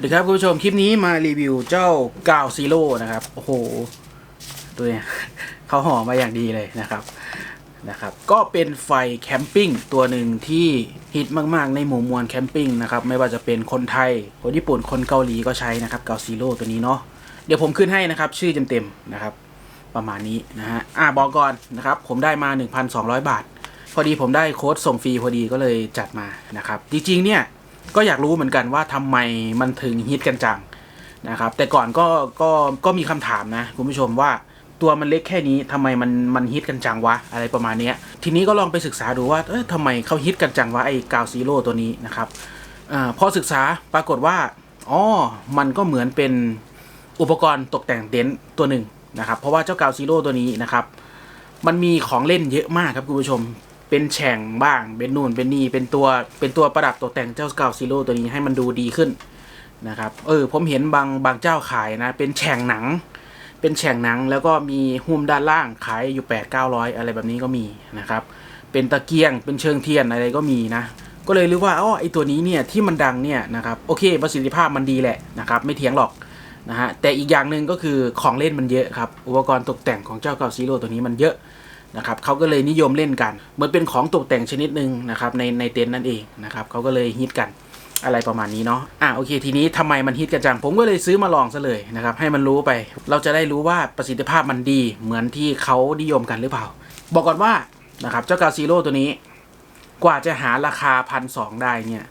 วัสดีครับคุณผู้ชมคลิปนี้มารีวิวเจ้ากาวซีโร่นะครับ โอ้โห ตัวเนี้ยเขาห่อมาอย่างดีเลยนะครับนะครับ ก็เป็นไฟแคมปิ้งตัวหนึ่งที่ฮิตมากๆ ในหมู่มวลแคมปิ้งนะครับ ไม่ว่าจะเป็นคนไทย คนญี่ปุ่นคนเกาหลีก็ใช้นะครับกาวซีโร่ตัวนี้เนาะเดี๋ยวผมขึ้นให้นะครับ ชื่อเต็มๆนะครับ ประมาณนี้นะฮะอ่าบอกก่อนนะครับ ผมได้มา 1,200 บาท พอดีผมได้โค้ดส่งฟรีพอดีก็เลยจัดมานะครับ จริงๆเนี่ย ก็อยากรู้เหมือนกันว่าทำไมมันถึงฮิตกันจังนะครับ แต่ก่อนก็ก็ก็มีคำถามนะคุณผู้ชมว่าตัวมันเล็กแค่นี้ทำไมมันมันฮิตกันจังวะอะไรประมาณนี้ทีนี้ก็ลองไปศึกษาดูว่าเอ้ยทำไมเขาฮิตกันจังวะไอ้กาวซีโร่ตัวนี้นะครับอพอศึกษาปรากฏว่าอ๋อมันก็เหมือนเป็นอุปกรณ์ตกแต่งเต็นท์ตัวหนึ่งนะครับ เพราะว่าเจ้ากาวซีโร่ตัวนี้นะครับ มันมีของเล่นเยอะมากครับคุณผู้ชม เป็นแฉ่งบ้าง เป็นนู่นเป็นนี่ เป็นตัว เป็นตัวประดับตกแต่งเจ้าเก่าซีโร่ตัวนี้ให้มันดูดีขึ้นนะครับ เออ ผมเห็นบางบางเจ้าขายนะ เป็นแฉ่งหนัง เป็นแฉ่งหนังแล้วก็มีหุ้มด้านล่างขายอยู่8 9 0 0 อะไรแบบนี้ก็มีนะครับ เป็นตะเกียง เป็นเชิงเทียนอะไรก็มีนะ ก็เลยรู้ว่า อ๋อ ไอตัวนี้เนี่ยที่มันดังเนี่ยนะครับ โอเค ประสิทธิภาพมันดีแหละนะครับ ไม่เถียงหรอกนะฮะ แต่อีกอย่างหนึ่งก็คือของเล่นมันเยอะครับ อุปกรณ์ตกแต่งของเจ้าเก่าซีโร่ตัวนี้มันเยอะ นะครับเขาก็เลยนิยมเล่นกันเหมือนเป็นของตกแต่งชนิดหนึ่งนะครับในในเต็นท์นั่นเองนะครับเขาก็เลยฮิตกันอะไรประมาณนี้เนาะ อะโอเค ทีนี้ทำไมมันฮิตกันจัง ผมก็เลยซื้อมาลองซะเลยนะครับ ให้มันรู้ไป เราจะได้รู้ว่าประสิทธิภาพมันดีเหมือนที่เขานิยมกันหรือเปล่า บอกก่อนว่านะครับเจ้ากาซีโร่ตัวนี้ กว่าจะหาราคาพันสองได้เนี่ย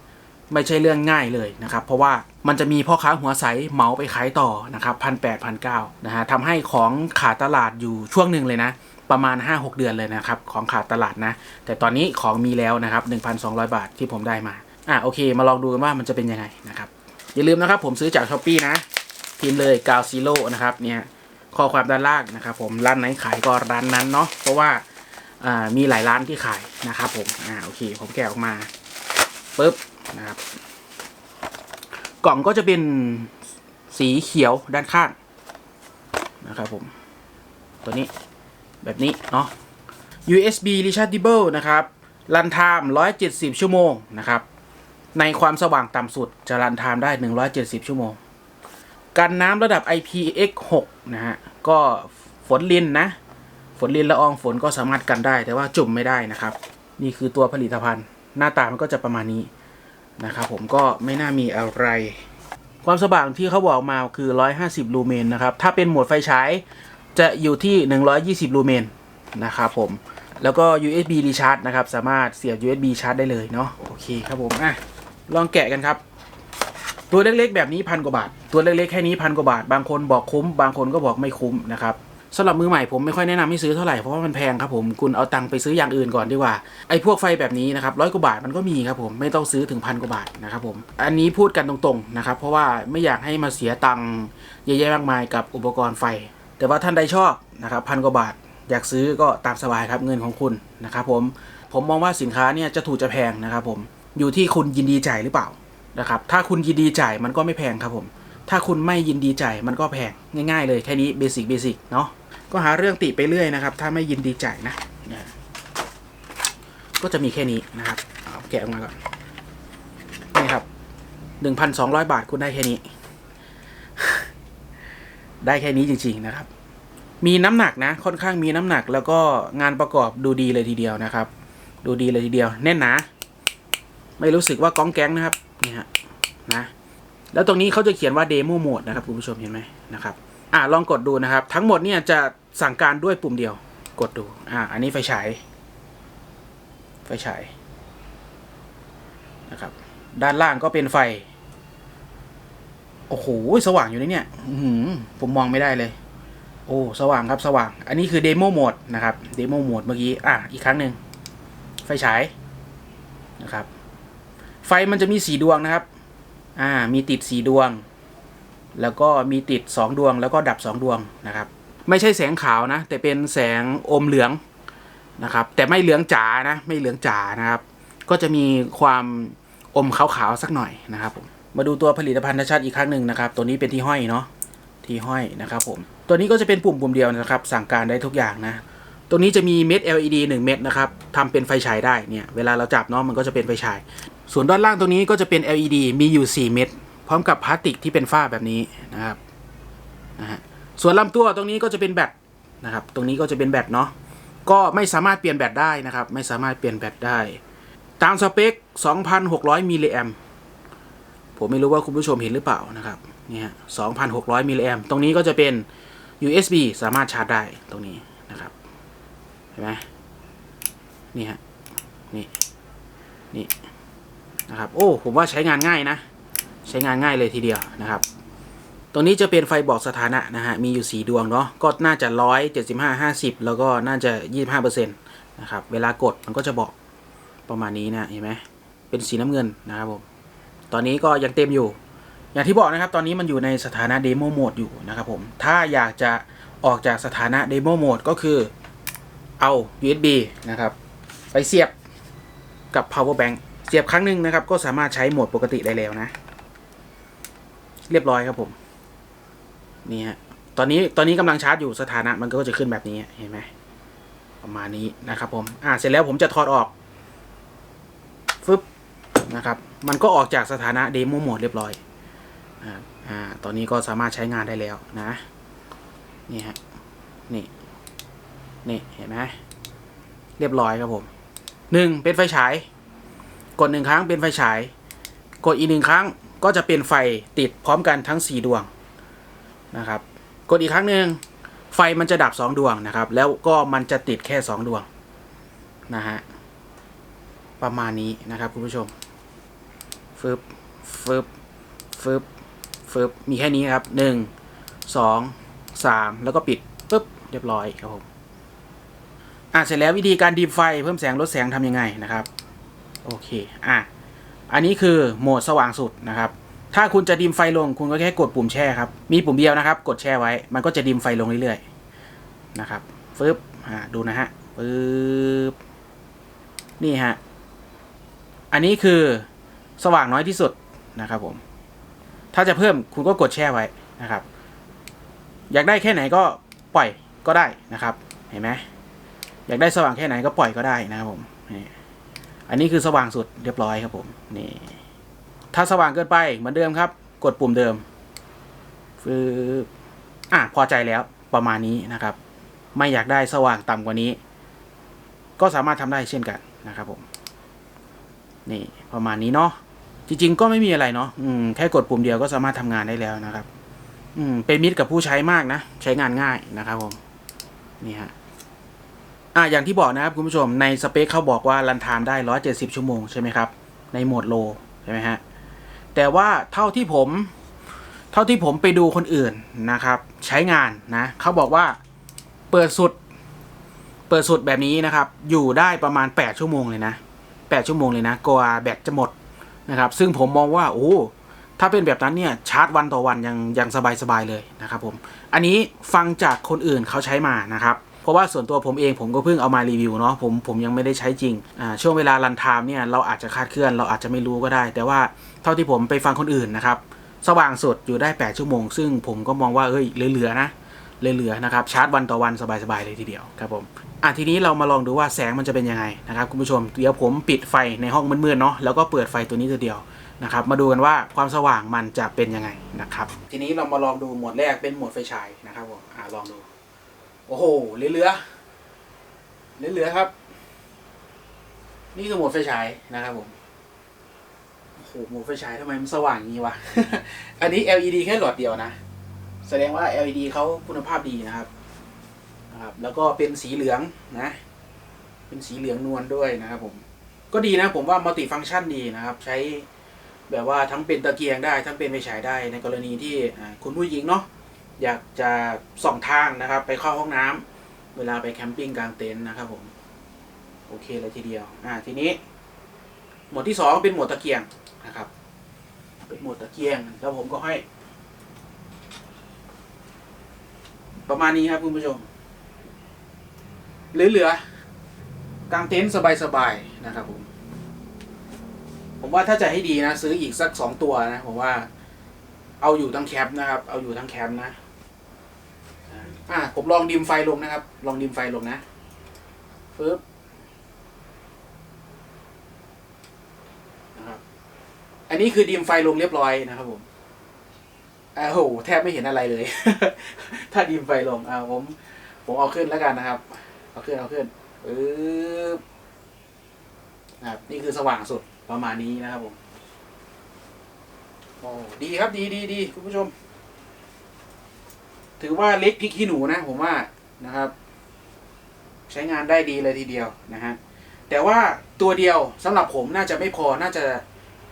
ไม่ใช่เรื่องง่ายเลยนะครับ เพราะว่ามันจะมีพ่อค้าหัวใสเหมาไปขายต่อนะครับพันแปดพันเก้านะฮะทำให้ของขาดตลาดอยู่ช่วงหนึ่งเลยนะ ประมาณ 5-6 เดือนเลยนะครับ ของขาดตลาดนะ แต่ตอนนี้ของมีแล้วนะครับ 1,200 บาทที่ผมได้มา อะโอเค มาลองดูกันว่ามันจะเป็นยังไงนะครับ อย่าลืมนะครับผมซื้อจากช้อปปีนะพิมพ์เลยกาวซีโร่นะครับเนี่ยข้อความด้านล่างนะครับ ผมร้านไหนขายก็ร้านนั้นเนาะเพราะว่าอ่ามีหลายร้านที่ขายนะครับผมอ่าโอเค ผมแกะออกมาปุ๊บนะครับ กล่องก็จะเป็นสีเขียวด้านข้างนะครับผม ตัวนี้ แบบนี้เนาะ USB rechargeable นะครับ รันไทม์170 ชั่วโมงนะครับ ในความสว่างต่ำสุดจะรันไทม์ได้ 170 ชั่วโมง กันน้ำระดับ IPX6 นะฮะ ก็ฝนลินนะ ฝนลินละอองฝนก็สามารถกันได้ แต่ว่าจุ่มไม่ได้นะครับ นี่คือตัวผลิตภัณฑ์ หน้าตามันก็จะประมาณนี้นะครับผมก็ไม่น่ามีอะไร ความสว่างที่เขาบอกมาคือ 150 ลูเมนนะครับ ถ้าเป็นโหมดไฟฉาย จะอยู่ที่ 120 ลูเมนนะครับผม แล้วก็ USB recharge นะครับ สามารถเสียบ USB ชาร์จได้เลยเนาะโอเคครับผมอะลองแกะกันครับ ตัวเล็กๆ แบบนี้พันกว่าบาท ตัวเล็กๆ แค่นี้พันกว่าบาท บางคนบอกคุ้ม บางคนก็บอกไม่คุ้มนะครับสำหรับมือใหม่ผมไม่ค่อยแนะนำให้ซื้อเท่าไหร่เพราะว่ามันแพงครับผมคุณเอาตังค์ไปซื้ออย่างอื่นก่อนดีกว่าไอ้พวกไฟแบบนี้นะครับร้อยกว่าบาทมันก็มีครับผมไม่ต้องซื้อถึงพันกว่าบาทนะครับผมอันนี้พูดกันตรงๆนะครับเพราะว่าไม่อยากให้มาเสียตังค์เยอะแยะมากมายกับอุปกรณ์ไฟ แต่ว่าท่านใดชอบนะครับพันกว่าบาทอยากซื้อก็ตามสบายครับเงินของคุณนะครับผมผมมองว่าสินค้าเนี่ยจะถูกจะแพงนะครับผมอยู่ที่คุณยินดีจ่ายหรือเปล่านะครับถ้าคุณยินดีจ่ายมันก็ไม่แพงครับผม ถ้าคุณไม่ยินดีจ่ายมันก็แพงง่ายๆเลยแค่นี้เบสิกเบสิกเนาะก็หาเรื่องติไปเรื่อยนะครับ ถ้าไม่ยินดีจ่ายนะนะก็จะมีแค่นี้นะครับเอาแกะออกมาก่อนนี่ครับหนึ่งพันสองร้อยบาทคุณได้แค่นี้ ได้แค่นี้จริง ๆนะครับ มีน้ำหนักนะค่อนข้างมีน้ำหนักแล้วก็งานประกอบดูดีเลยทีเดียวนะครับ ดูดีเลยทีเดียว แน่นหนาไม่รู้สึกว่าก้องแก๊งนะครับนี่ฮะนะแล้วตรงนี้เขาจะเขียนว่าเดโมโหมดนะครับคุณผู้ชมเห็นไหมนะครับอ่าลองกดดูนะครับ ทั้งหมดเนี่ยจะสั่งการด้วยปุ่มเดียว กดดูอ่าอันนี้ไฟฉายไฟฉายนะครับด้านล่างก็เป็นไฟ โอ้โหสว่างอยู่นะเนี่ยผมมองไม่ได้เลย โอ้สว่างครับสว่าง อันนี้คือเดโมโหมดนะครับเดโมโหมดเมื่อกี้อะอีกครั้งหนึ่งไฟฉายนะครับ ไฟมันจะมีสีดวงนะครับ อ่า มีติดสีดวง แล้วก็มีติด2ดวง แล้วก็ดับ2ดวงนะครับ ไม่ใช่แสงขาวนะ แต่เป็นแสงอมเหลืองนะครับ แต่ไม่เหลืองจ๋านะ ไม่เหลืองจ๋านะครับ ก็จะมีความอมขาวๆสักหน่อยนะครับผม มาดูตัวผลิตภัณฑ์ชัดอีกครั้งหนึ่งนะครับ ตัวนี้เป็นที่ห้อยเนาะที่ห้อยนะครับผม ตัวนี้ก็จะเป็นปุ่มปุ่มเดียวนะครับ สั่งการได้ทุกอย่างนะตัวนี้จะมีเม็ด LED 1 เม็ดนะครับทำเป็นไฟฉายได้เนี่ย เวลาเราจับเนาะมันก็จะเป็นไฟฉาย ส่วนด้านล่างตัวนี้ก็จะเป็น LED มีอยู่ 4 เม็ดพร้อมกับพลาสติกที่เป็นฝ้าแบบนี้นะครับนะฮะส่วนลำตัวตรงนี้ก็จะเป็นแบตนะครับ ตรงนี้ก็จะเป็นแบตเนาะก็ไม่สามารถเปลี่ยนแบตได้นะครับ ไม่สามารถเปลี่ยนแบตได้ ตามสเปค 2,600 มิลลิแอม ผมไม่รู้ว่าคุณผู้ชมเห็นหรือเปล่านะครับนี่ฮะ2,600มิลลิแอมตรงนี้ก็จะเป็น USB สามารถชาร์จได้ตรงนี้นะครับ เห็นไหมนี่ฮะ นี่ นี่นะครับ โอ้ ผมว่าใช้งานง่ายนะ ใช้งานง่ายเลยทีเดียวนะครับ ตรงนี้จะเป็นไฟบอกสถานะนะฮะ มีอยู่ 4 ดวงเนาะ ก็น่าจะร้อยเจ็ดสิบห้าห้าสิบแล้วก็น่าจะยี่สิบห้าเปอร์เซ็นต์นะครับ เวลากดมันก็จะบอกประมาณนี้นะ เห็นไหม เป็นสีน้ำเงินนะครับผม ตอนนี้ก็ยังเต็มอยู่ อย่างที่บอกนะครับ ตอนนี้มันอยู่ในสถานะเดโมโหมดอยู่นะครับผม ถ้าอยากจะออกจากสถานะเดโมโหมดก็คือเอา USB นะครับ ไปเสียบกับ power bank เสียบครั้งหนึ่งนะครับ ก็สามารถใช้โหมดปกติได้แล้วนะ เรียบร้อยครับผม นี่ฮะ ตอนนี้ตอนนี้กำลังชาร์จอยู่สถานะมันก็จะขึ้นแบบนี้เห็นไหมประมาณนี้นะครับผม อ่าเสร็จแล้วผมจะถอดออกฟึบ นะครับ มันก็ออกจากสถานะเดโมโหมดเรียบร้อยอ่าตอนนี้ก็สามารถใช้งานได้แล้วนะ นี่ฮะ นี่ นี่ เห็นไหมเรียบร้อยครับผมหนึ่งเป็นไฟฉาย กดหนึ่งครั้งเป็นไฟฉาย กดอีกหนึ่งครั้งก็จะเป็นไฟติดพร้อมกันทั้งสี่ดวงนะครับ กดอีกครั้งหนึ่งไฟมันจะดับสองดวงนะครับ แล้วก็มันจะติดแค่สองดวงนะฮะประมาณนี้นะครับคุณผู้ชม บฟึบฟึบฟึบมีแค่นี้ครับหนึ่งสองสามแล้วก็ปิดปึ๊บเรียบร้อยครับผมอะเสร็จแล้ววิธีการดีมไฟเพิ่มแสงลดแสงทำยังไงนะครับ โอเคอะอันนี้คือโหมดสว่างสุดนะครับ ถ้าคุณจะดิมไฟลงคุณก็แค่กดปุ่มแช่ครับ มีปุ่มเดียวนะครับ กดแช่ไว้ มันก็จะดิมไฟลงเรื่อยๆนะครับฟึบอ่าดูนะฮะปึ๊บนี่ฮะ อันนี้คือ สว่างน้อยที่สุดนะครับผม ถ้าจะเพิ่มคุณก็กดแช่ไว้นะครับ อยากได้แค่ไหนก็ปล่อยก็ได้นะครับ เห็นไหมอยากได้สว่างแค่ไหนก็ปล่อยก็ได้นะครับผมนี่อันนี้คือสว่างสุดเรียบร้อยครับผมนี่ถ้าสว่างเกินไปเหมือนเดิมครับ กดปุ่มเดิมฟืบอะพอใจแล้วประมาณนี้นะครับ ไม่อยากได้สว่างต่ำกว่านี้ ก็สามารถทำได้เช่นกันนะครับผม นี่ประมาณนี้เนาะ จริง ๆ ก็ไม่มีอะไรเนาะอืมแค่กดปุ่มเดียวก็สามารถทำงานได้แล้วนะครับ อืมเป็นมิตรกับผู้ใช้มากนะ ใช้งานง่ายนะครับผมนี่ฮะอะอย่างที่บอกนะครับคุณผู้ชมในสเปคเขาบอกว่ารันไทม์ได้ 170 ชั่วโมงใช่ไหมครับ ในโหมดโลใช่ไหมฮะแต่ว่าเท่าที่ผม เท่าที่ผมไปดูคนอื่นนะครับ ใช้งานนะเขาบอกว่าเปิดสุด เปิดสุดแบบนี้นะครับ อยู่ได้ประมาณ 8 ชั่วโมงเลยนะ 8 ชั่วโมงเลยนะกว่าแบตจะหมด นะครับ ซึ่งผมมองว่าโอ้ถ้าเป็นแบบนั้นเนี่ยชาร์จวันต่อวันยังยังสบายสบายๆเลยนะครับผม อันนี้ฟังจากคนอื่นเขาใช้มานะครับ เพราะว่าส่วนตัวผมเองผมก็เพิ่งเอามารีวิวเนาะผมผมยังไม่ได้ใช้จริงอ่าช่วงเวลารันไทม์เนี่ยเราอาจจะคาดเคลื่อนเราอาจจะไม่รู้ก็ได้ แต่ว่าเท่าที่ผมไปฟังคนอื่นนะครับ สว่างสุดอยู่ได้ 8 ชั่วโมง ซึ่งผมก็มองว่าเอ้ยเหลือๆนะ เหลือๆนะครับชาร์จวันต่อวันสบายๆเลยทีเดียวครับผมอะทีนี้เรามาลองดูว่าแสงมันจะเป็นยังไงนะครับคุณผู้ชมเดี๋ยวผมปิดไฟในห้องมืดๆเนาะแล้วก็เปิดไฟตัวนี้ตัวเดียวนะครับมาดูกันว่าความสว่างมันจะเป็นยังไงนะครับทีนี้เรามาลองดูโหมดแรกเป็นโหมดไฟฉายนะครับผมอ่าลองดู โอ้โหเหลือเหลือเหลือครับ นี่คือโหมดไฟฉายนะครับผมโอ้โหโหมดไฟฉายทำไมมันสว่างอย่างนี้วะ อันนี้ LED แค่หลอดเดียวนะ แสดงว่า LED เขาคุณภาพดีนะครับนะครับ แล้วก็เป็นสีเหลืองนะ เป็นสีเหลืองนวลด้วยนะครับผม ก็ดีนะผมว่ามัลติฟัง c t ชันดีนะครับ ใช้แบบว่าทั้งเป็นตะเกียงได้ ทั้งเป็นไฟฉายได้ในกรณีที่คุณผู้หญิงเนาะอยากจะส่องทางนะครับ ไปเข้าห้องน้ำเวลาไปแคมปิ้งกลางเต็นท์นะครับผมโอเคเลยทีเดียว อ่า ทีนี้ หมวดที่สองเป็นหมวดตะเกียงนะครับ เป็นหมวดตะเกียง แล้วผมก็ให้ ประมาณนี้ครับคุณผู้ชม หรือเหลือกลางเต็นท์สบายๆนะครับผม ผมว่าถ้าจะให้ดีนะ ซื้ออีกสักสองตัวนะผมว่า เอาอยู่ทั้งแคปนะครับ เอาอยู่ทั้งแคมป์นะอ่าผมลองดิมไฟลงนะครับ ลองดิมไฟลงนะปึ๊บนะครับ อันนี้คือดิมไฟลงเรียบร้อยนะครับผม อ้โหแทบไม่เห็นอะไรเลย ถ้าดิมไฟลงอ่าผม ผมเอาขึ้นแล้วกันนะครับ เอาขึ้นเอาขึ้นปึ๊บนะครับนี่คือสว่างสุดประมาณนี้นะครับผมโอ้ดีครับดีดีดีคุณผู้ชม ถือว่าเล็กพริกขี้หนูนะ ผมว่านะครับ ใช้งานได้ดีเลยทีเดียวนะฮะแต่ว่าตัวเดียวสำหรับผมน่าจะไม่พอน่าจะ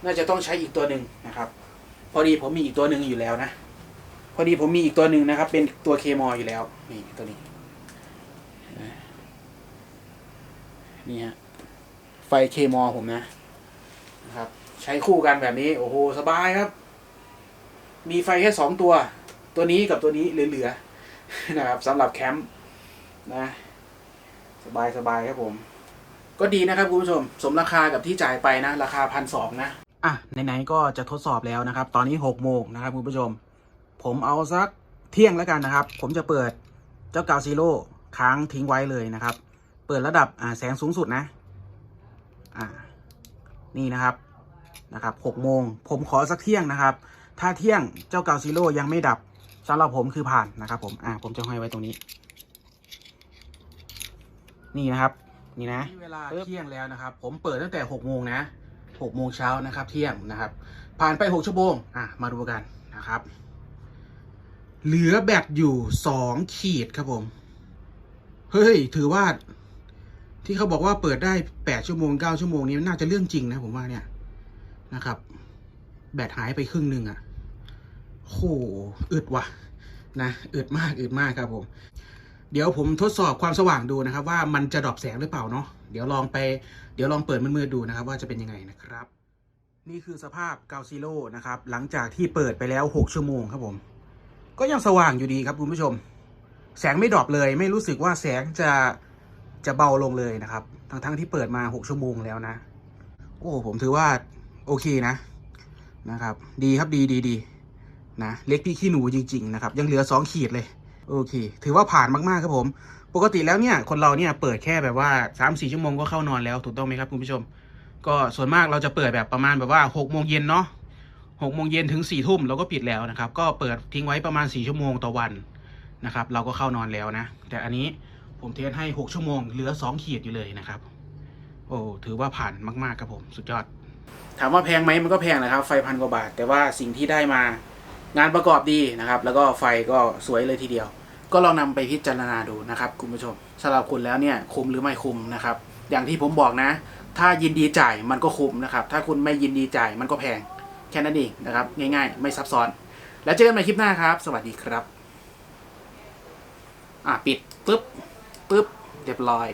น่าจะต้องใช้อีกตัวหนึ่งนะครับ พอดีผมมีอีกตัวหนึ่งอยู่แล้วนะ พอดีผมมีอีกตัวหนึ่งนะครับ เป็นตัวเคมออยู่แล้ว นี่ตัวนี้ นี่ฮะ ไฟเคมอผมนะนะครับ ใช้คู่กันแบบนี้ โอ้โห สบายครับ มีไฟแค่สองตัว ตัวนี้กับตัวนี้เหลือๆนะครับสำหรับแคมป์นะ สบายสบายครับผม ก็ดีนะครับคุณผู้ชม สมราคากับที่จ่ายไปนะ ราคาพันสองนะ อะไหนๆก็จะทดสอบแล้วนะครับ ตอนนี้หกโมงนะครับคุณผู้ชม ผมเอาสักเที่ยงแล้วกันนะครับ ผมจะเปิดเจ้ากาวซีโร่ค้างทิ้งไว้เลยนะครับ เปิดระดับอ่าแสงสูงสุดนะ อ่า นี่นะครับนะครับหกโมงผมขอสักเที่ยงนะครับ ถ้าเที่ยงเจ้ากาวซีโร่ยังไม่ดับสำหรับผมคือผ่านนะครับ ผมอ่าผมจะห้อยไว้ตรงนี้ นี่นะครับ นี่นะเวลาเที่ยงแล้วนะครับ ผมเปิดตั้งแต่หกโมงนะ หกโมงเช้านะครับ เที่ยงนะครับ ผ่านไปหกชั่วโมงอะมาดูกันนะครับ เหลือแบตอยู่สองขีดครับผม เฮ้ย ถือว่า ที่เขาบอกว่าเปิดได้แปดชั่วโมงเก้าชั่วโมงนี้น่าจะเรื่องจริงนะผมว่าเนี่ยนะครับ แบตหายไปครึ่งหนึ่งอะ่ะโหอึดว่ะนะอึดมากอึดมากครับผม เดี๋ยวผมทดสอบความสว่างดูนะครับ ว่ามันจะดรอปแสงหรือเปล่าเนาะ เดี๋ยวลองไปเดี๋ยวลองเปิดมืดๆดูนะครับว่าจะเป็นยังไงนะครับ นี่คือสภาพเกาซีโร่นะครับ หลังจากที่เปิดไปแล้วหกชั่วโมงครับผม ก็ยังสว่างอยู่ดีครับคุณผู้ชม แสงไม่ดรอปเลย ไม่รู้สึกว่าแสงจะจะเบาลงเลยนะครับ ทั้งทั้งๆที่เปิดมาหกชั่วโมงแล้วนะ โอ้ผมถือว่าโอเคนะนะครับ ดีครับดีดีดีนะเล็กพี่ขี้หนูจริง ๆ นะครับ ยังเหลือสองขีดเลย โอเค ถือว่าผ่านมากๆครับผม ปกติแล้วเนี่ยคนเราเนี่ยเปิดแค่แบบว่าสามสี่ชั่วโมงก็เข้านอนแล้วถูกต้องไหมครับคุณผู้ชม ก็ส่วนมากเราจะเปิดแบบประมาณแบบว่าหกโมงเย็นเนาะหกโมงเย็นถึงสี่ทุ่มเราก็ปิดแล้วนะครับ ก็เปิดทิ้งไว้ประมาณสี่ชั่วโมงต่อวันนะครับ เราก็เข้านอนแล้วนะ แต่อันนี้ผมเทสให้หกชั่วโมง เหลือสองขีดอยู่เลยนะครับ โอ้ถือว่าผ่านมาก ๆ ครับผม สุดยอด ถามว่าแพงไหมมันก็แพงนะครับ ไฟพันกว่าบาท แต่ว่าสิ่งที่ได้มา งานประกอบดีนะครับ แล้วก็ไฟก็สวยเลยทีเดียว ก็ลองนำไปพิจารณาดูนะครับคุณผู้ชมสำหรับคุณแล้วเนี่ยคุ้มหรือไม่คุ้มนะครับ อย่างที่ผมบอกนะ ถ้ายินดีจ่ายมันก็คุ้มนะครับ ถ้าคุณไม่ยินดีจ่ายมันก็แพงแค่นั้นเองนะครับ ง่ายๆ ไม่ซับซ้อน แล้วเจอกันใหม่คลิปหน้าครับ สวัสดีครับ อะปิดปึ๊บปึ๊บเรียบร้อย